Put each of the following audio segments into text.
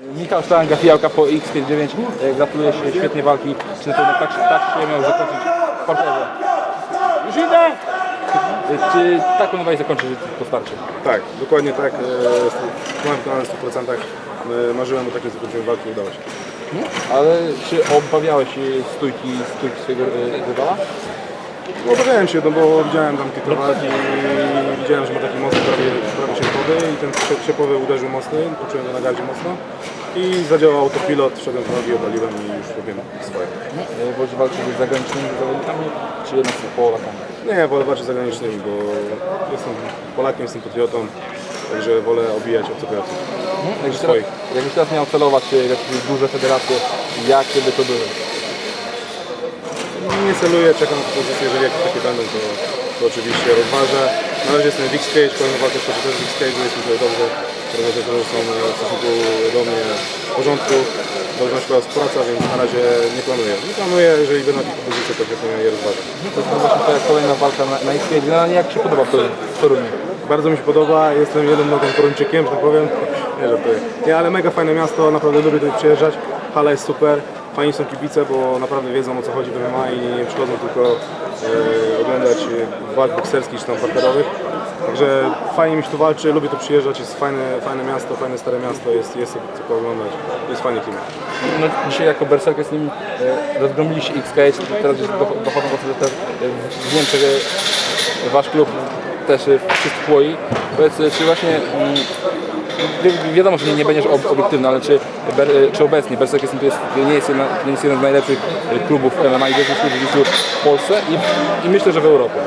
Michał Sztanga, fijałka po X59. E, Gratuluję się świetnej walki. Czy na pewno tak, tak się miał zakończyć w parterze? Już idę! Czy tak zakończyć to starcie? Tak, dokładnie tak. E, Byłem w 100%. E, Marzyłem o takim zakończeniu walki, udało się. Ale czy obawiałeś się stójki, stójki swojego e, rywala? No, Obawiałem się, no bo widziałem tam walk i widziałem, że ma taki mocny prawie, prawie sierpowy i ten sie- sierpowy uderzył mocny, poczułem go na gardzie mocno i zadziałał autopilot, wszedłem w nogi, obaliłem i już robiłem swoje. E, Wolisz walczyć z zagranicznymi zawodnikami, czy jednak z Polakami? Nie, wolę walczyć z zagranicznymi, bo jestem Polakiem, jestem patriotą, także wolę obijać obcokrajowców. Jakbyś teraz, jakbyś teraz miał celować e, w jakieś duże federacje, jakie by to były? Nie celuję, czekam na propozycje, jeżeli jakieś takie będą, to, to oczywiście rozważę. Na razie jestem w X-Cage, kolejną walkę stoczę też w X-Cage, jest tutaj dobrze. Organizatorzy są w stosunku do mnie w porządku. Dobrze się praca, więc na razie nie planuję. Nie planuję, jeżeli będą jakieś propozycje, to pewnie je rozważę. To jest właśnie twoja kolejna walka na, na X-Games. No, jak ci się podoba w Toruniu? w Toruniu? Bardzo mi się podoba, jestem jednym nogą Toruńczykiem, że tak powiem. Nie, żartuję. Nie, ale mega fajne miasto, naprawdę lubię tutaj przyjeżdżać. Hala jest super, fajni są kibice, bo naprawdę wiedzą o co chodzi w MMA i nie przychodzą tylko e, oglądać walk bokserskich czy tam parterowych. Także fajnie mi się tu walczy, lubię tu przyjeżdżać, jest fajne, fajne miasto, fajne stare miasto, jest, jest co pooglądać, jest fajny klimat. No, dzisiaj jako Berserker z nim e, rozgromiliście X-Cage, teraz już do- dochodzą że też e, w Niemczech e, wasz klub też wszystkich chłoi. Powiedz, czy właśnie, mm, wi- wiadomo, że nie, nie będziesz ob, obiektywny, ale czy, ber, e, czy obecnie Berserker to jest, nie, jest jedna, nie jest jeden z najlepszych e, klubów MMA i w Polsce i, i myślę, że w Europie.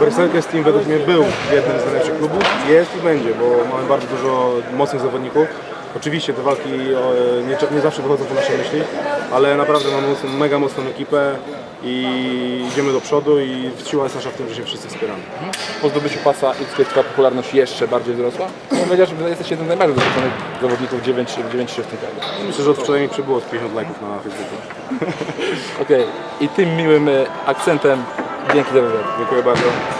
Berserkers Team według mnie był jednym z najlepszych klubów, jest i będzie, bo mamy bardzo dużo mocnych zawodników. Oczywiście te walki nie, nie zawsze wychodzą po naszej myśli, ale naprawdę mamy mega mocną ekipę i idziemy do przodu i siła jest nasza w tym, że się wszyscy wspieramy. Po zdobyciu pasa X-Cage twoja popularność jeszcze bardziej wzrosła. No, powiedziałeś, że jesteś jednym z najbardziej doświadczonych zawodników 9 w 9 w tym kraju. Myślę, że od wczoraj mi przybyło z 50 lajków na Facebooku. Okej, i tym miłym e, akcentem dzięki za wywiad. Dziękuję bardzo.